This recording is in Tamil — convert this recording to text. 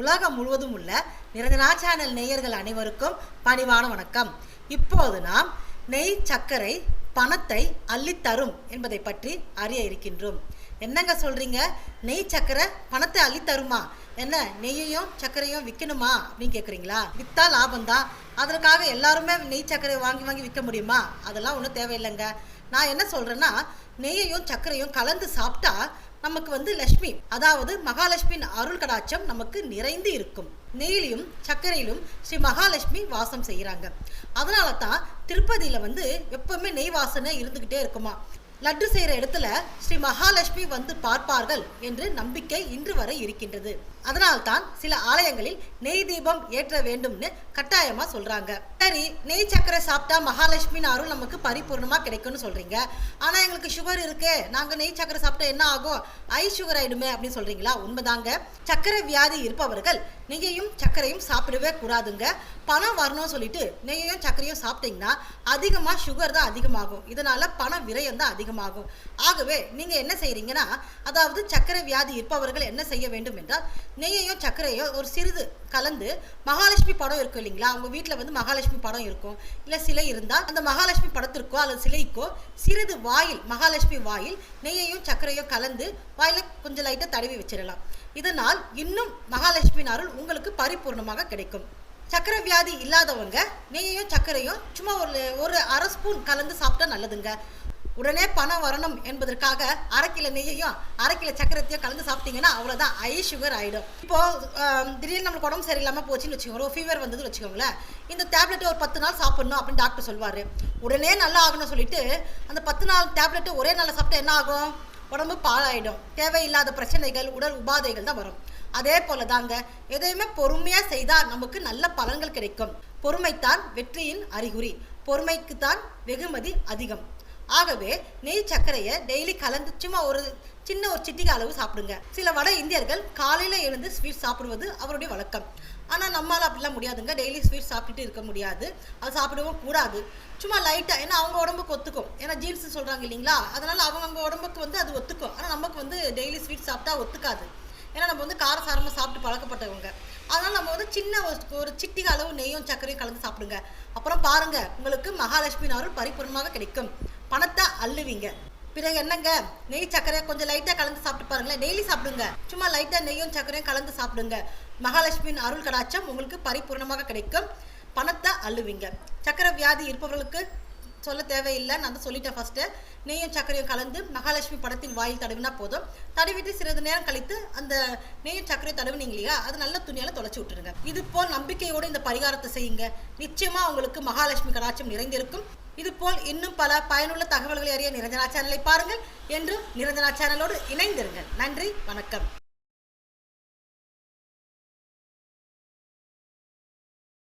உலகம் முழுவதும் உள்ள நிரஞ்சனா சேனல் நேயர்கள் அனைவருக்கும் பணிவான வணக்கம். இப்போது நாம் நெய் சர்க்கரை பணத்தை அள்ளித்தரும் என்பதை பற்றி அறிய இருக்கின்றோம். என்னங்க சொல்றீங்க? நெய் சர்க்கரை பணத்தை அள்ளித்தருமா என்ன நெய்யையும் சர்க்கரையும் விற்கணுமா அப்படின்னு கேட்குறீங்களா விற்றா லாபம் தான் அதற்காக எல்லாருமே நெய் சர்க்கரை வாங்கி வாங்கி விற்க முடியுமா? அதெல்லாம் ஒன்றும் தேவையில்லைங்க. நான் என்ன சொல்கிறேன்னா நெய்யையும் சர்க்கரையும் கலந்து சாப்பிட்டா நமக்கு வந்து லட்சுமி. அதாவது மகாலட்சுமியின் அருள் கடாட்சம் நமக்கு நிறைந்து இருக்கும். நெய்லியும் சர்க்கரையிலும் ஸ்ரீ மகாலட்சுமி வாசம் செய்கிறாங்க. அதனால தான் திருப்பதியில் வந்து எப்பவுமே நெய் வாசனை இருந்துக்கிட்டே இருக்குமா. லட்டு செய்கிற இடத்துல ஸ்ரீ மகாலட்சுமி வந்து பார்ப்பார்கள் என்று நம்பிக்கை இன்று வரை இருக்கின்றது. அதனால்தான் சில ஆலயங்களில் நெய் தீபம் ஏற்ற வேண்டும்னு கட்டாயமாக சொல்கிறாங்க சரி நெய் சக்கரை சாப்பிட்டா மகாலட்சுமியின் அருள் நமக்கு பரிபூர்ணமாக கிடைக்கும்னு சொல்கிறீங்க ஆனால் எங்களுக்கு சுகர் இருக்கே நாங்கள் நெய் சக்கரை சாப்பிட்டா என்ன ஆகும்? ஐ சுகர் ஆயிடுமே அப்படின்னு சொல்கிறீங்களா உண்மைதாங்க. சக்கரை வியாதி இருப்பவர்கள் நெய்யையும் சர்க்கரையும் சாப்பிடவே கூடாதுங்க. பணம் வரணும்னு சொல்லிட்டு நெய்யையும் சர்க்கரையும் சாப்பிட்டீங்கன்னா அதிகமாக சுகர் தான் அதிகமாகும். இதனால் பண விரயம் தான் அதிகமாகும். ஆகவே நீங்க என்ன செய்யறீங்கன்னா அதாவது சக்கரை வியாதி இருப்பவர்கள் என்ன செய்ய வேண்டும் என்றால் நெய்யையோ சக்கரையோ ஒரு சிறிது கலந்து மகாலட்சுமி படம் இருக்கும் இல்லைங்களா? அவங்க வீட்டில் வந்து மகாலட்சுமி படம் இருக்கும். இல்லை சிலை இருந்தால் அந்த மகாலட்சுமி படத்திற்கோ அல்லது சிலைக்கோ சிறிது வாயில் மகாலட்சுமி வாயில் நெய்யையும் சக்கரையோ கலந்து வாயில கொஞ்சம் லைட்டாக தடவி வச்சிடலாம். இதனால் இன்னும் மகாலட்சுமியின் அருள் உங்களுக்கு பரிபூர்ணமாக கிடைக்கும். சக்கரை வியாதி இல்லாதவங்க நெய்யையும் சர்க்கரையும் சும்மா ஒரு ஒரு அரை ஸ்பூன் கலந்து சாப்பிட்டா நல்லதுங்க. உடனே பணம் வரணும் என்பதற்காக அரைக்கில நெய்யையும் அரைக்கில சக்கரத்தையும் கலந்து சாப்பிட்டீங்கன்னா அவ்வளோதான் ஐ சுகர் ஆகிடும் இப்போ திடீர்னு நம்மளுக்கு உடம்பு சரியில்லாமல் போச்சுன்னு வச்சுக்கோங்களேன் ஃபீவர் வந்ததுன்னு வச்சுக்கோங்களேன் இந்த டேப்லெட்டை ஒரு பத்து நாள் சாப்பிட்ணும் அப்படின்னு டாக்டர் சொல்வார். உடனே நல்லா ஆகணும்னு சொல்லிட்டு அந்த பத்து நாள் டேப்லெட்டை ஒரே நாளில் சாப்பிட்டா என்ன ஆகும்? உடம்பு பாழாயிடும். தேவையில்லாத பிரச்சனைகள் உடல் உபாதைகள் தான் வரும். அதே போல தாங்க எதையுமே பொறுமையாக செய்தால் நமக்கு நல்ல பலன்கள் கிடைக்கும். பொறுமைத்தான் வெற்றியின் அறிகுறி. பொறுமைக்குத்தான் வெகுமதி அதிகம். ஆகவே நெய் சர்க்கரையை டெய்லி கலந்து சும்மா ஒரு சின்ன ஒரு சிட்டிகை அளவு சாப்பிடுங்க. சில வட இந்தியர்கள் காலையில் எழுந்து ஸ்வீட் சாப்பிடுவது அவருடைய வழக்கம். ஆனால் நம்மளால் அப்படிலாம் முடியாதுங்க. டெய்லி ஸ்வீட் சாப்பிட்டுட்டு இருக்க முடியாது. அது சாப்பிடவும் கூடாது. சும்மா லைட்டாக ஏன்னா அவங்க உடம்புக்கு ஒத்துக்கும். ஏன்னா ஜீன்ஸ் சொல்கிறாங்க இல்லைங்களா? அதனால் அவங்கவுங்க உடம்புக்கு வந்து அது ஒத்துக்கும். ஆனால் நமக்கு வந்து டெய்லி ஸ்வீட் சாப்பிட்டா ஒத்துக்காது. ஏன்னா நம்ம வந்து காரசாரமாக சாப்பிட்டு பழக்கப்பட்டவங்க. அதனால் நம்ம வந்து சின்ன ஒரு ஒரு சிட்டிக அளவு நெய்யும் சர்க்கரையும் கலந்து சாப்பிடுங்க. அப்புறம் பாருங்கள் உங்களுக்கு மகாலட்சுமி நாரும் பரிபூர்ணமாக கிடைக்கும். பணத்தை அள்ளுவீங்க. பிறகு என்னங்க? நெய் சக்கரை கொஞ்சம் லைட்டாக கலந்து சாப்பிட்டு பாருங்களேன். டெய்லி சாப்பிடுங்க. சும்மா லைட்டாக நெய்யும் சக்கரையும் கலந்து சாப்பிடுங்க. மகாலட்சுமியின் அருள் கடாட்சம் உங்களுக்கு பரிபூர்ணமாக கிடைக்கும். பணத்தை அள்ளுவீங்க. சக்கரை வியாதி இருப்பவர்களுக்கு சொல்ல தேவையில்லை. நான் தான் சொல்லிட்டேன் ஃபர்ஸ்ட்டு நெய்யும் சர்க்கரையும் கலந்து மகாலட்சுமி படத்தின் வாயில் தடவினா போதும். தடவிட்டு சிறிது நேரம் கழித்து அந்த நெய்யும் சர்க்கரையும் தடவினீங்க இல்லையா? அது நல்ல துணியால் தொலைச்சி விட்டுருங்க. இது போல் நம்பிக்கையோடு இந்த பரிகாரத்தை செய்யுங்க. நிச்சயமாக உங்களுக்கு மகாலட்சுமி கடாட்சம் நிறைந்திருக்கும். இது போல் இன்னும் பல பயனுள்ள தகவல்களை அறிய நிரஞ்சனா சேனலை பாருங்கள் என்றும் நிரஞ்சனா சேனலோடு இணைந்திருங்கள். நன்றி வணக்கம்.